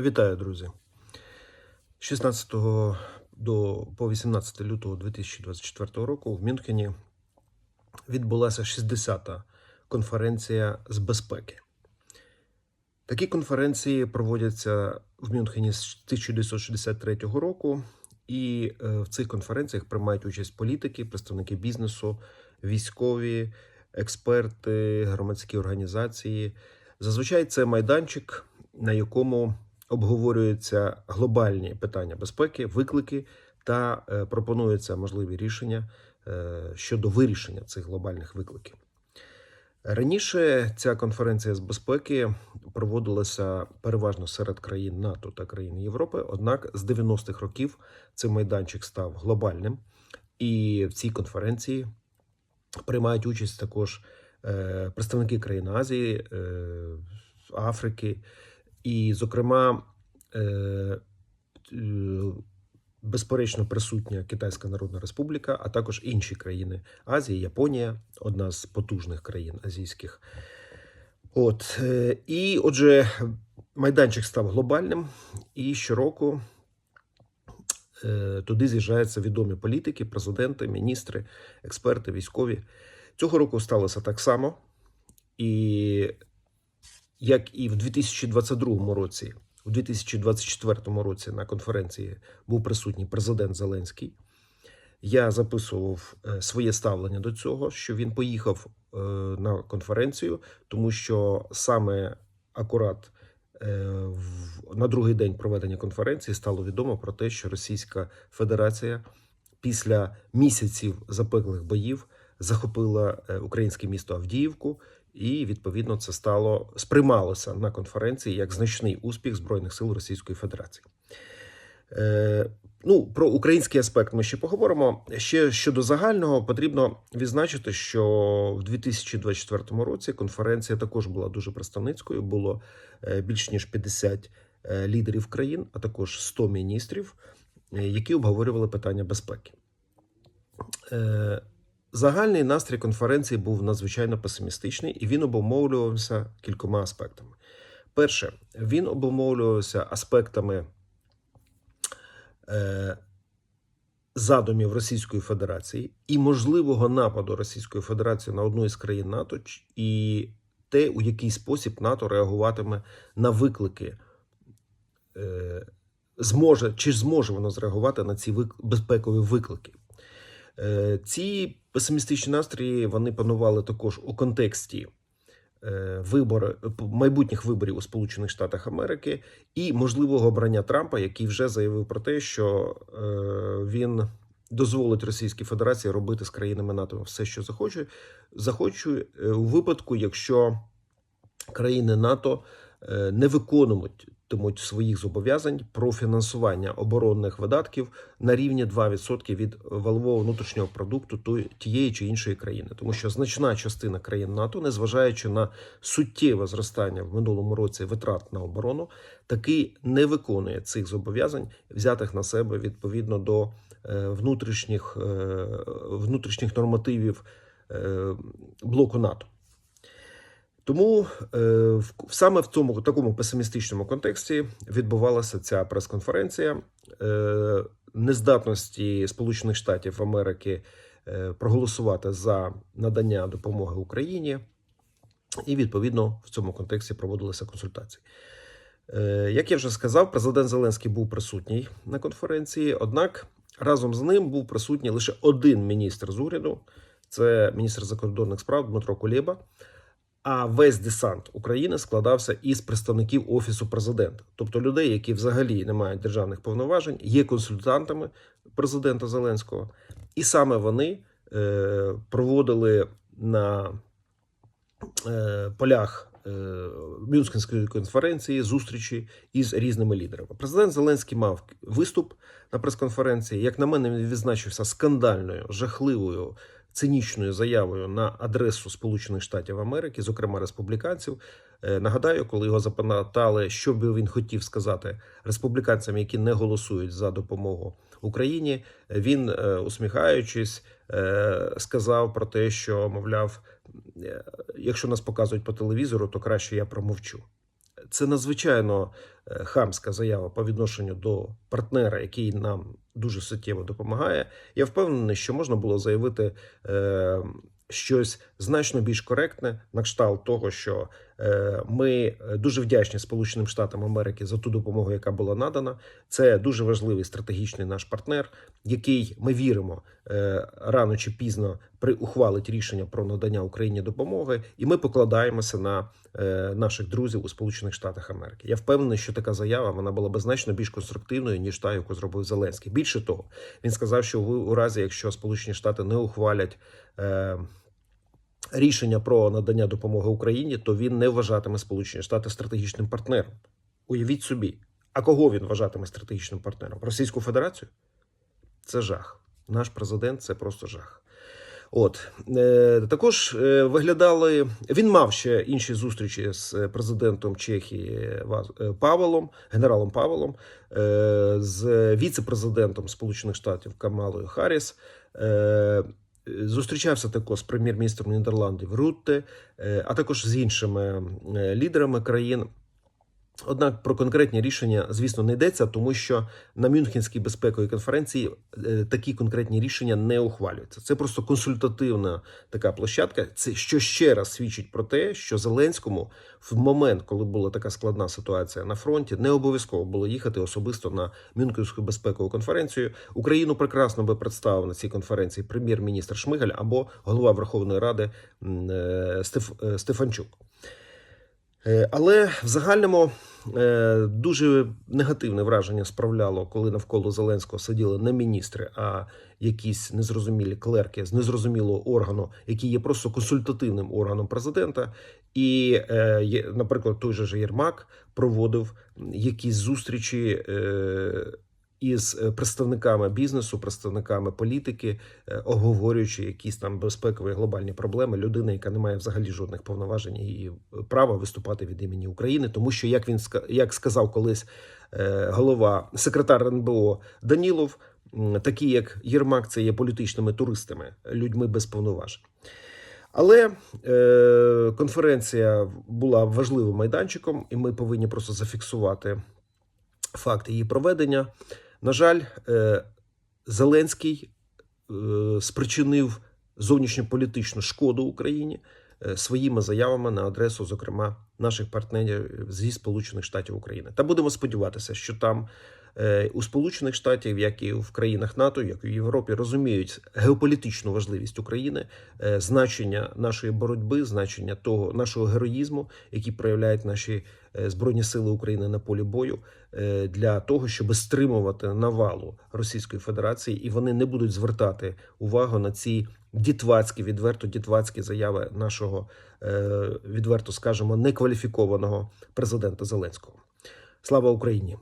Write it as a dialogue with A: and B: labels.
A: Вітаю, друзі. З 16 до по 18 лютого 2024 року в Мюнхені відбулася 60-та конференція з безпеки. Такі конференції проводяться в Мюнхені з 1963 року, і е, в цих конференціях приймають участь політики, представники бізнесу, військові, експерти, громадські організації. Зазвичай це майданчик, на якому обговорюються глобальні питання безпеки, виклики та е, пропонуються можливі рішення е, щодо вирішення цих глобальних викликів. Раніше ця конференція з безпеки проводилася переважно серед країн НАТО та країн Європи. Однак з 90-х років цей майданчик став глобальним, і в цій конференції приймають участь також е, представники країн Азії, Африки, і, зокрема, е, е, безперечно присутня Китайська Народна Республіка, а також інші країни Азії, Японія, одна з потужних країн азійських. От е, і отже, майданчик став глобальним, і щороку туди з'їжджаються відомі політики, президенти, міністри, експерти, військові. Цього року сталося так само. І як і в 2022 році, у 2024 році на конференції був присутній президент Зеленський. Я записував е, своє ставлення до цього, що він поїхав е, на конференцію, тому що саме акурат е, на другий день проведення конференції стало відомо про те, що Російська Федерація після місяців запеклих боїв захопила українське місто Авдіївку, і відповідно це стало сприймалося на конференції як значний успіх збройних сил Російської Федерації. Е, ну, про український аспект ми ще поговоримо. Ще щодо загального потрібно відзначити, що в 2024 році конференція також була дуже представницькою. Було е, більш ніж 50 е, лідерів країн, а також 100 міністрів, е, які обговорювали питання безпеки. Е, Загальний настрій конференції був надзвичайно песимістичний, і він обумовлювався кількома аспектами. Перше, він обумовлювався аспектами е, задумів Російської Федерації і можливого нападу Російської Федерації на одну із країн НАТО, і те, у який спосіб НАТО реагуватиме на виклики. Е, зможе чи зможе воно зреагувати на ці вик- безпекові виклики? Е, Ці песимістичні настрої вони панували також у контексті е, вибори майбутніх виборів у Сполучених Штатах Америки і можливого обрання Трампа, який вже заявив про те, що е, він дозволить Російській Федерації робити з країнами НАТО все, що захоче, захоче у випадку, якщо країни НАТО не виконуватимуть своїх зобов'язань про фінансування оборонних видатків на рівні 2% від валового внутрішнього продукту тієї чи іншої країни, тому що значна частина країн НАТО, незважаючи на суттєве зростання в минулому році витрат на оборону, таки не виконує цих зобов'язань, взятих на себе відповідно до е, внутрішніх, е, внутрішніх нормативів е, блоку НАТО. Тому е, саме в цьому такому песимістичному контексті відбувалася ця прес-конференція е, нездатності Сполучених Штатів Америки е, проголосувати за надання допомоги Україні, і відповідно в цьому контексті проводилися консультації. Е, Як я вже сказав, президент Зеленський був присутній на конференції, однак разом з ним був присутній лише один міністр з уряду, це міністр закордонних справ Дмитро Кулєба. А весь десант України складався із представників офісу президента, тобто людей, які взагалі не мають державних повноважень, є консультантами президента Зеленського, і саме вони е, проводили на е, полях е, Мюнхенської конференції зустрічі із різними лідерами. Президент Зеленський мав виступ на прес-конференції. Як на мене, він відзначився скандальною, жахливою цинічною заявою на адресу Сполучених Штатів Америки, зокрема республіканців. Е, Нагадаю, коли його запитали, що би він хотів сказати республіканцям, які не голосують за допомогу Україні, він, е, усміхаючись, е, сказав про те, що мовляв, якщо нас показують по телевізору, то краще я промовчу. Це надзвичайно е, хамська заява по відношенню до партнера, який нам дуже суттєво допомагає, я впевнений, що можна було заявити е, щось значно більш коректне, на кшталт того, що ми дуже вдячні Сполученим Штатам Америки за ту допомогу, яка була надана. Це дуже важливий стратегічний наш партнер, який ми віримо е, рано чи пізно ухвалить рішення про надання Україні допомоги, і ми покладаємося на е, наших друзів у Сполучених Штатах Америки. Я впевнений, що така заява вона була би значно більш конструктивною ніж та, яку зробив Зеленський. Більше того, він сказав, що у разі, якщо Сполучені Штати не ухвалять. Е, Рішення про надання допомоги Україні, то він не вважатиме Сполучені Штати стратегічним партнером. Уявіть собі, а кого він вважатиме стратегічним партнером? Російську Федерацію? Це жах. Наш президент це просто жах. От е, також е, виглядали. Він мав ще інші зустрічі з президентом Чехії е, Павелом, генералом Павелом, е, з віце-президентом Сполучених Штатів Камалою Харріс. Зустрічався також з прем'єр-міністром Нідерландів Рутте, е, а також з іншими е, лідерами країн. Однак про конкретні рішення, звісно, не йдеться, тому що на Мюнхенській безпековій конференції е, такі конкретні рішення не ухвалюються. Це просто консультативна така площадка. Це що ще раз свідчить про те, що Зеленському в момент, коли була така складна ситуація на фронті, не обов'язково було їхати особисто на Мюнхенську безпекову конференцію. Україну прекрасно би представив на цій конференції прем'єр-міністр Шмигаль або голова Верховної Ради е, е, Стефанчук. Але в загальному дуже негативне враження справляло, коли навколо Зеленського сиділи не міністри, а якісь незрозумілі клерки з незрозумілого органу, який є просто консультативним органом президента. І, е, наприклад, той же Єрмак проводив якісь зустрічі. Е, Із е, представниками бізнесу, представниками політики, е, оговорюючи якісь там безпекові глобальні проблеми, людина, яка не має взагалі жодних повноважень і права виступати від імені України, тому що як він як сказав колись е, голова секретар НБО Данілов, такі як Єрмак, це є політичними туристами, людьми без повноважень. Але е, конференція була важливим майданчиком, і ми повинні просто зафіксувати факт її проведення. На жаль, е, Зеленський е, спричинив зовнішньополітичну шкоду Україні е, своїми заявами на адресу, зокрема, наших партнерів зі Сполучених Штатів України. Та будемо сподіватися, що там у Сполучених Штатів, як і в країнах НАТО, як і в Європі, розуміють геополітичну важливість України, е, значення нашої боротьби, значення того нашого героїзму, який проявляють наші е, збройні сили України на полі бою, е, для того, щоб стримувати навалу Російської Федерації, і вони не будуть звертати увагу на ці дітвацькі, відверто дітвацькі заяви нашого е, відверто скажемо некваліфікованого президента Зеленського. Слава Україні!